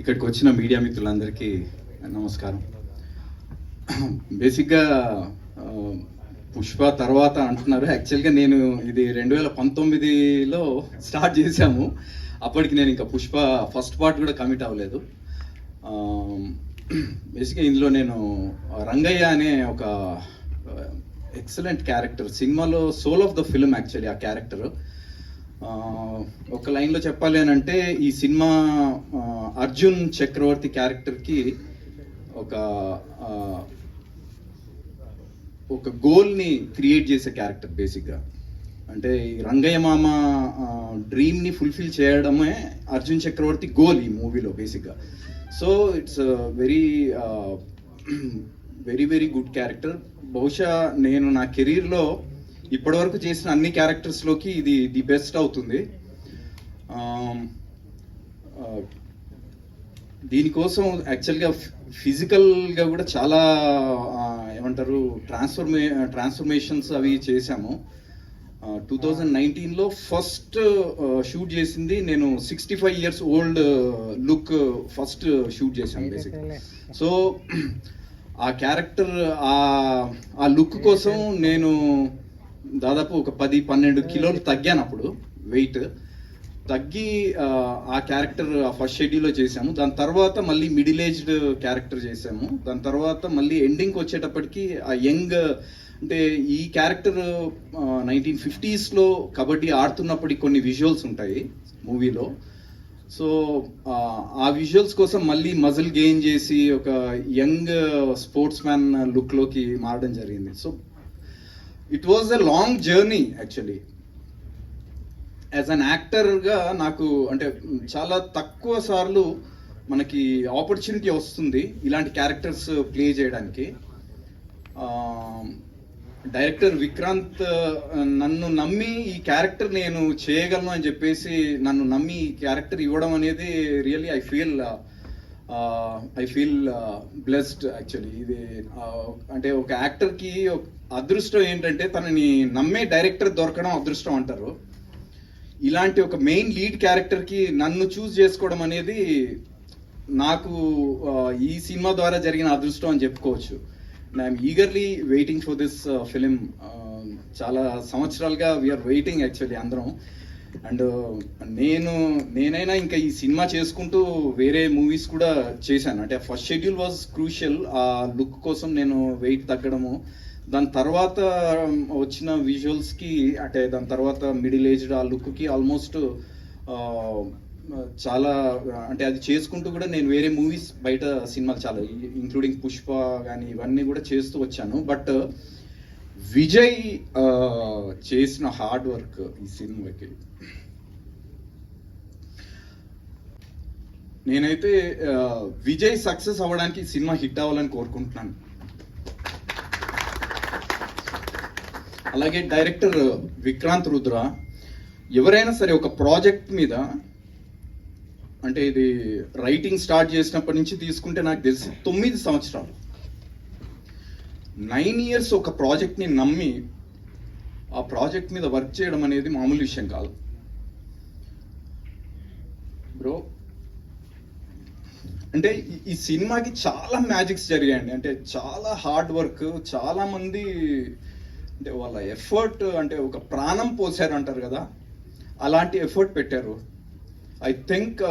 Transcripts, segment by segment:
ఇక్కడికి వచ్చిన మీడియా మిత్రులందరికీ నమస్కారం. బేసిక్గా పుష్ప తర్వాత అంటున్నారు. యాక్చువల్గా నేను ఇది రెండు వేల పంతొమ్మిదిలో స్టార్ట్ చేశాము. అప్పటికి నేను ఇంకా పుష్ప ఫస్ట్ పార్ట్ కూడా కమిట్ అవ్వలేదు. బేసిక్గా ఇందులో నేను రంగయ్య అనే ఒక ఎక్సలెంట్ క్యారెక్టర్ సినిమాలో soul of the film actually ఆ క్యారెక్టర్. ఒక లైన్లో చెప్పాలి అని అంటే ఈ సినిమా అర్జున్ చక్రవర్తి క్యారెక్టర్కి ఒక ఒక గోల్ని క్రియేట్ చేసే క్యారెక్టర్ బేసిక్గా. అంటే ఈ రంగయ్య మామ డ్రీమ్ని ఫుల్ఫిల్ చేయడమే అర్జున్ చక్రవర్తి గోల్ ఈ మూవీలో బేసిక్గా. So it's very very very good character. బహుశా నేను నా కెరీర్లో ఇప్పటివరకు చేసిన అన్ని క్యారెక్టర్స్లోకి ఇది ది బెస్ట్ అవుతుంది. దీనికోసం యాక్చువల్గా ఫిజికల్గా కూడా చాలా ఏమంటారు ట్రాన్స్ఫర్మే ట్రాన్స్ఫర్మేషన్స్ అవి చేశాము. టూ థౌజండ్ నైన్టీన్లో ఫస్ట్ షూట్ చేసింది నేను sixty five years old look first shoot చేశాను బేసిక్ సో ఆ క్యారెక్టర్ ఆ ఆ లుక్ కోసం నేను దాదాపు ఒక పది పన్నెండు కిలోలు తగ్గాను అప్పుడు వెయిట్ తగ్గి ఆ, ఆ క్యారెక్టర్ ఫస్ట్ షెడ్యూల్లో చేసాము దాని తర్వాత మళ్ళీ మిడిల్ ఏజ్డ్ క్యారెక్టర్ చేసాము దాని తర్వాత మళ్ళీ ఎండింగ్కి వచ్చేటప్పటికి ఆ యంగ్ అంటే ఈ క్యారెక్టర్ నైన్టీన్ ఫిఫ్టీస్లో కబడ్డీ ఆడుతున్నప్పటికి కొన్ని విజువల్స్ ఉంటాయి మూవీలో. సో ఆ, ఆ విజువల్స్ కోసం మళ్ళీ మజిల్ గెయిన్ చేసి ఒక యంగ్ స్పోర్ట్స్ మ్యాన్ లుక్లోకి మారడం జరిగింది. So it was a long journey actually as an యాక్టర్గా నాకు అంటే చాలా తక్కువ సార్లు మనకి ఆపర్చునిటీ వస్తుంది ఇలాంటి క్యారెక్టర్స్ ప్లే చేయడానికి. డైరెక్టర్ విక్రాంత్ నన్ను నమ్మి ఈ క్యారెక్టర్ నేను చేయగలను అని చెప్పేసి నన్ను నమ్మి ఈ క్యారెక్టర్ ఇవ్వడం అనేది really I feel I feel blessed actually ఇది uh, అంటే ఒక యాక్టర్కి అదృష్టం ఏంటంటే తనని నమ్మే డైరెక్టర్ దొరకడం అదృష్టం అంటారు. ఇలాంటి ఒక మెయిన్ లీడ్ క్యారెక్టర్కి నన్ను చూస్ చేసుకోవడం అనేది నాకు uh, ఈ సినిమా ద్వారా జరిగిన అదృష్టం అని చెప్పుకోవచ్చు. I'm eagerly waiting for this film చాలా సంవత్సరాలుగా వీఆర్ వెయిటింగ్ యాక్చువల్లీ అందరం. అండ్ నేను నేనైనా ఇంకా ఈ సినిమా చేసుకుంటూ వేరే మూవీస్ కూడా చేశాను. అంటే ఫస్ట్ షెడ్యూల్ వాజ్ క్రూషియల్ ఆ లుక్ కోసం నేను వెయిట్ తగ్గడము. దాని తర్వాత um, వచ్చిన విజువల్స్కి అంటే దాని తర్వాత మిడిల్ ఏజ్డ్ ఆ లుక్కి ఆల్మోస్ట్ చాలా అంటే అది చేసుకుంటూ కూడా నేను వేరే మూవీస్ బయట సినిమాలు చాలా ఇంక్లూడింగ్ పుష్ప కానీ ఇవన్నీ కూడా చేస్తూ వచ్చాను. బట్ విజయ్ చేసిన హార్డ్ వర్క్ ఈ సినిమాకి నేనైతే విజయ్ సక్సెస్ అవ్వడానికి సినిమా హిట్ అవ్వాలని కోరుకుంటున్నాను. అలాగే డైరెక్టర్ విక్రాంత్ రుద్ర ఎవరైనా సరే ఒక ప్రాజెక్ట్ మీద అంటే ఇది రైటింగ్ స్టార్ట్ చేసినప్పటి నుంచి తీసుకుంటే నాకు తెలిసి తొమ్మిది సంవత్సరాలు. నైన్ ఇయర్స్ ఒక ప్రాజెక్ట్ని నమ్మి ఆ ప్రాజెక్ట్ మీద వర్క్ చేయడం అనేది మామూలు విషయం కాదు బ్రో అంటే ఈ- సినిమాకి చాలా మ్యాజిక్స్ జరిగాయండి. అంటే చాలా హార్డ్ వర్క్ చాలా మంది అంటే వాళ్ళ ఎఫర్ట్ అంటే ఒక ప్రాణం పోసారు అంటారు కదా. అలాంటి ఎఫర్ట్ పెట్టారు. ఐ థింక్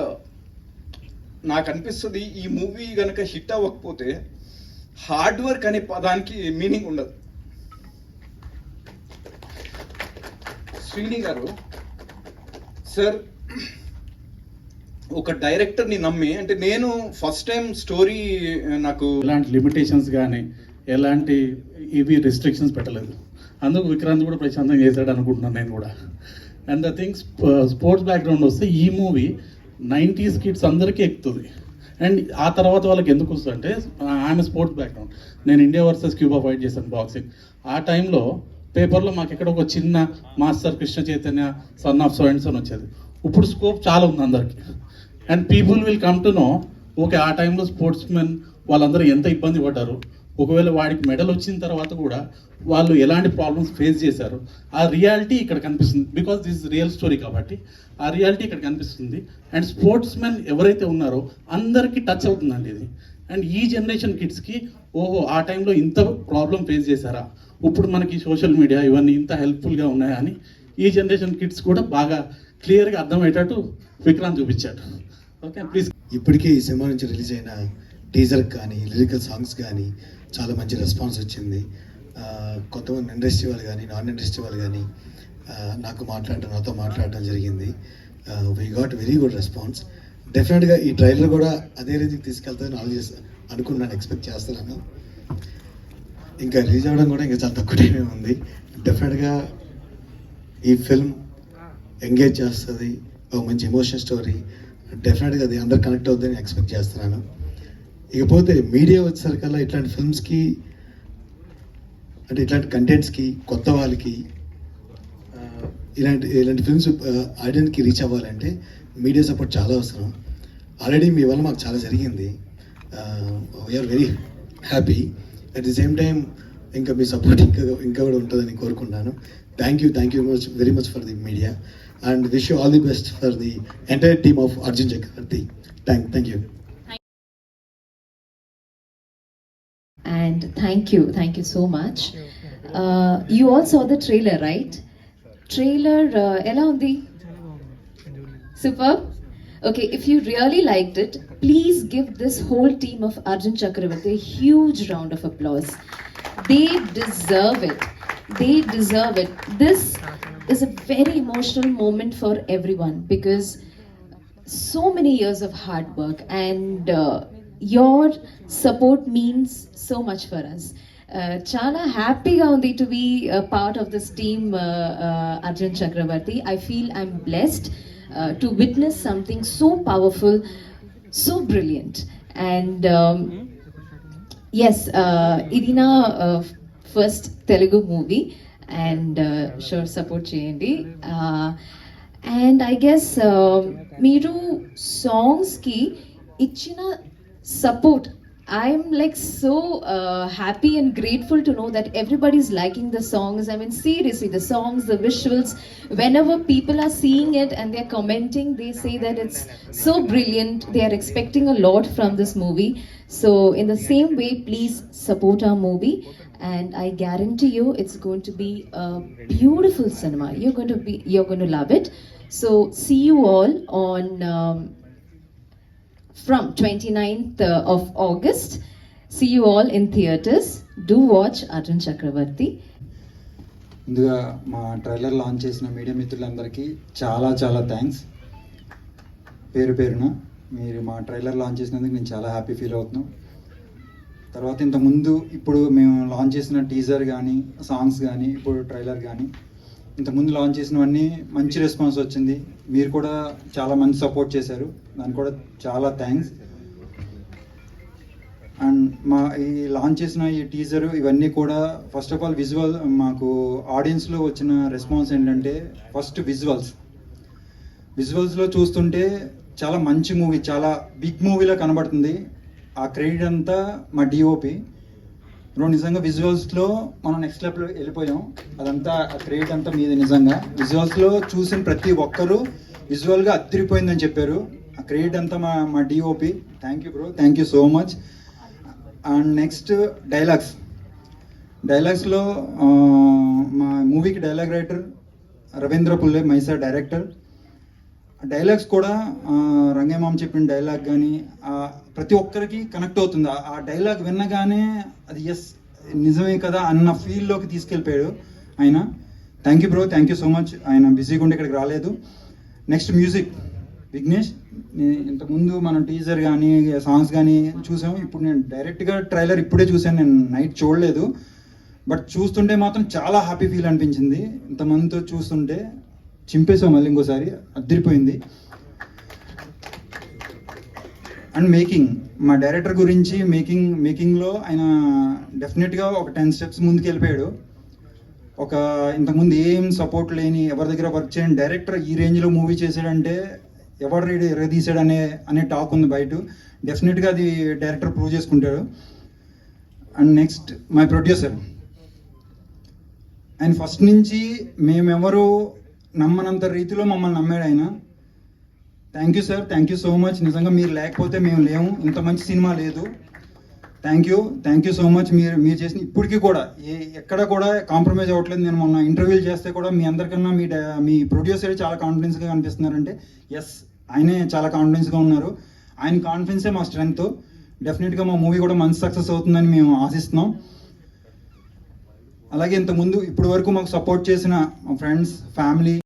నాకు అనిపిస్తుంది ఈ మూవీ కనుక హిట్ అవ్వకపోతే హార్డ్ వర్క్ అనే పదానికి మీనింగ్ ఉండదు. శ్రీని గారు సార్ ఒక డైరెక్టర్ని నమ్మి అంటే నేను ఫస్ట్ టైం స్టోరీ నాకు ఎలాంటి లిమిటేషన్స్ కానీ ఎలాంటి ఇవి రెస్ట్రిక్షన్స్ పెట్టలేదు. అందుకు విక్రాంత్ కూడా ప్రశాంతంగా చేశాడు అనుకుంటున్నాను నేను కూడా. And the things sports background వస్తే ఈ మూవీ నైంటీస్ కిడ్స్ అందరికీ ఎక్కుతుంది. అండ్ ఆ తర్వాత వాళ్ళకి ఎందుకు వస్తుంది అంటే ఆమె స్పోర్ట్స్ బ్యాక్గ్రౌండ్ నేను ఇండియా వర్సెస్ క్యూబా ఫైట్ చేశాను బాక్సింగ్ ఆ టైంలో పేపర్లో మాకు ఎక్కడ ఒక చిన్న master Krishna Chaitanya son of so and son వచ్చేది. ఇప్పుడు స్కోప్ చాలా ఉంది అందరికి. And people will come to know okay ఆ టైంలో స్పోర్ట్స్ మెన్ వాళ్ళందరూ ఎంత ఇబ్బంది పడ్డారు. ఒకవేళ వాడికి మెడల్ వచ్చిన తర్వాత కూడా వాళ్ళు ఎలాంటి ప్రాబ్లమ్స్ ఫేస్ చేశారు. ఆ రియాలిటీ ఇక్కడ కనిపిస్తుంది. బికాస్ దిస్ రియల్ స్టోరీ కాబట్టి ఆ రియాలిటీ ఇక్కడ కనిపిస్తుంది. అండ్ స్పోర్ట్స్ మెన్ ఎవరైతే ఉన్నారో అందరికీ టచ్ అవుతుందండి ఇది. అండ్ ఈ జనరేషన్ కిడ్స్కి ఓహో ఆ టైంలో ఇంత ప్రాబ్లం ఫేస్ చేశారా? ఇప్పుడు మనకి సోషల్ మీడియా ఇవన్నీ ఇంత హెల్ప్ఫుల్గా ఉన్నాయా అని ఈ జనరేషన్ కిడ్స్ కూడా బాగా క్లియర్గా అర్థమయ్యేటట్టు విక్రాంత్ చూపించాడు. ఓకే ప్లీజ్ ఇప్పటికే ఈ సినిమా నుంచి రిలీజ్ అయిన టీజర్ కానీ లిరికల్ సాంగ్స్ కానీ చాలా మంచి రెస్పాన్స్ వచ్చింది. కొంతమంది ఇండస్ట్రీ వాళ్ళు కానీ నాన్ ఇండస్ట్రీ వాళ్ళు కానీ నాకు మాట్లాడటం నాతో మాట్లాడటం జరిగింది. We got very good response డెఫినెట్గా ఈ ట్రైలర్ కూడా అదే రీతికి తీసుకెళ్తాదని ఆలోచిస్తా అనుకున్నాను ఎక్స్పెక్ట్ చేస్తున్నాను ఇంకా రిలీజ్ అవ్వడం కూడా ఇంకా చాలా తక్కువ టైమే ఉంది. డెఫినెట్గా ఈ ఫిల్మ్ ఎంగేజ్ చేస్తుంది. ఒక మంచి ఎమోషన్ స్టోరీ డెఫినెట్గా అది అందరు కనెక్ట్ అవుతుందని ఎక్స్పెక్ట్ చేస్తున్నాను. ఇకపోతే మీడియా వచ్చేసరికల్లా ఇట్లాంటి ఫిల్మ్స్కి అంటే ఇట్లాంటి కంటెంట్స్కి కొత్త వాళ్ళకి ఇలాంటి ఇలాంటి ఫిల్మ్స్ ఆడియన్స్కి రీచ్ అవ్వాలంటే మీడియా సపోర్ట్ చాలా అవసరం. ఆల్రెడీ మీ వల్ల మాకు చాలా జరిగింది. We're very happy at the same time ఇంకా మీ సపోర్ట్ ఇంకా ఇంకా కూడా ఉంటుందని కోరుకుంటున్నాను. Thank you thank you much very much for the media and wish you all the best for the entire team of Arjun Chakravarti. Thank, thank you. And thank you, thank you so much. Uh, you all saw the trailer, right? Trailer, uh, Ella superb. Okay, if you really liked it, please give this whole team of Arjun Chakravarti a huge round of applause. They deserve it. They deserve it. This is a very emotional moment for everyone because so many years of hard work and uh, your support means so much for us. Uh, చాలా హ్యాపీగా ఉంది to be part of this team Arjun Chakravarthy I feel I'm blessed to witness something so powerful so brilliant and yes ఇది నా first Telugu movie And sure support చేయండి. And I guess మీరు సాంగ్స్కి ఇచ్చిన support I'm like so happy and grateful to know that everybody is liking the songs I mean seriously the songs the visuals whenever people are seeing it and they are commenting they say that it's so brilliant they are expecting a lot from this movie so in the same way please support ఆ movie and I guarantee you, it's going to be a beautiful cinema. You're going to be, you're going to love it. So see you all on um, from 29th of August. See you all in theaters. Do watch Arjun Chakravarti. ముందుగా మా trailer launch చేసిన media మిత్రులందరికీ చాలా చాలా thanks పేరు పేరున మీరు మా ట్రైలర్ లాంచ్ చేసినందుకు నేను చాలా హ్యాపీ ఫీల్ అవుతున్నాను తర్వాత ఇంతకుముందు ఇప్పుడు మేము లాంచ్ చేసిన టీజర్ కానీ సాంగ్స్ కానీ ఇప్పుడు ట్రైలర్ కానీ ఇంతకుముందు లాంచ్ చేసినవన్నీ మంచి రెస్పాన్స్ వచ్చింది. మీరు కూడా చాలా మంచి సపోర్ట్ చేశారు. దానికి కూడా చాలా థ్యాంక్స్ అండ్ మా ఈ లాంచ్ చేసిన ఈ టీజర్ ఇవన్నీ కూడా ఫస్ట్ ఆఫ్ ఆల్ విజువల్ మాకు ఆడియన్స్లో వచ్చిన రెస్పాన్స్ ఏంటంటే ఫస్ట్ విజువల్స్ విజువల్స్లో చూస్తుంటే చాలా మంచి మూవీ చాలా బిగ్ మూవీలా కనబడుతుంది. ఆ క్రెడిట్ అంతా మా డిఓపి బ్రో నిజంగా విజువల్స్లో మనం నెక్స్ట్ లెవెల్ వెళ్ళిపోయాం. అదంతా ఆ క్రెడిట్ అంతా మీది నిజంగా. విజువల్స్లో చూసిన ప్రతి ఒక్కరూ విజువల్గా అత్తిరిపోయిందని చెప్పారు. ఆ క్రెడిట్ అంతా మా మా DOP thank you bro thank you so much and next dialogues డైలాగ్స్లో మా మూవీకి డైలాగ్ రైటర్ రవీంద్ర పుల్లే మైసా డైరెక్టర్ డైలాగ్స్ కూడా రంగయ్య చెప్పిన డైలాగ్ కానీ ప్రతి ఒక్కరికి కనెక్ట్ అవుతుంది. ఆ- డైలాగ్ విన్నగానే అది ఎస్ నిజమే కదా అన్న ఫీల్లోకి తీసుకెళ్ళిపోయాడు ఆయన. Thank you bro thank you so much ఆయన బిజీగా ఉండి ఇక్కడికి రాలేదు. నెక్స్ట్ మ్యూజిక్ విఘ్నేష్ ఇంతకుముందు మనం టీజర్ కానీ సాంగ్స్ కానీ చూసాము. ఇప్పుడు నేను డైరెక్ట్గా ట్రైలర్ ఇప్పుడే చూసాను నేను నైట్ చూడలేదు. బట్ చూస్తుంటే మాత్రం చాలా హ్యాపీ ఫీల్ అనిపించింది. ఇంతమందితో చూస్తుంటే చింపేసాం మళ్ళీ ఇంకోసారి అద్దరిపోయింది. అండ్ మేకింగ్ మా డైరెక్టర్ గురించి మేకింగ్ మేకింగ్లో ఆయన డెఫినెట్గా ఒక టెన్ స్టెప్స్ ముందుకు వెళ్ళిపోయాడు. ఒక ఇంతకుముందు ఏం సపోర్ట్ లేని ఎవరి దగ్గర వర్క్ చేయని డైరెక్టర్ ఈ రేంజ్లో మూవీ చేశాడంటే ఎవరు రీడ్ ఎరగదీశాడు అనే అనే టాక్ ఉంది బయట. డెఫినెట్గా అది డైరెక్టర్ ప్రూవ్ చేసుకుంటాడు. అండ్ నెక్స్ట్ మై ప్రొడ్యూసర్ ఆయన ఫస్ట్ నుంచి మేమెవరు నమ్మనంత రీతిలో మమ్మల్ని నమ్మాడు ఆయన. Thank you sir thank you so much నిజంగా మీరు లేకపోతే మేము లేము. ఇంత మంచి సినిమా లేదు. Thank you thank you so much మీరు మీరు చేసిన ఇప్పటికీ కూడా ఏ ఎక్కడ కూడా కాంప్రమైజ్ అవ్వట్లేదు. నేను మొన్న ఇంటర్వ్యూలు చేస్తే కూడా మీ అందరికన్నా మీ మీ ప్రొడ్యూసర్ చాలా కాన్ఫిడెన్స్గా కనిపిస్తున్నారంటే ఎస్ ఆయనే చాలా కాన్ఫిడెన్స్గా ఉన్నారు. ఆయన కాన్ఫిడెన్సే మా స్ట్రెంగ్త్ డెఫినెట్గా మా మూవీ కూడా మంచి సక్సెస్ అవుతుందని మేము ఆశిస్తున్నాం. అలాగే ఇంతకుముందు ఇప్పటి వరకు మాకు సపోర్ట్ చేసిన మా ఫ్రెండ్స్ ఫ్యామిలీ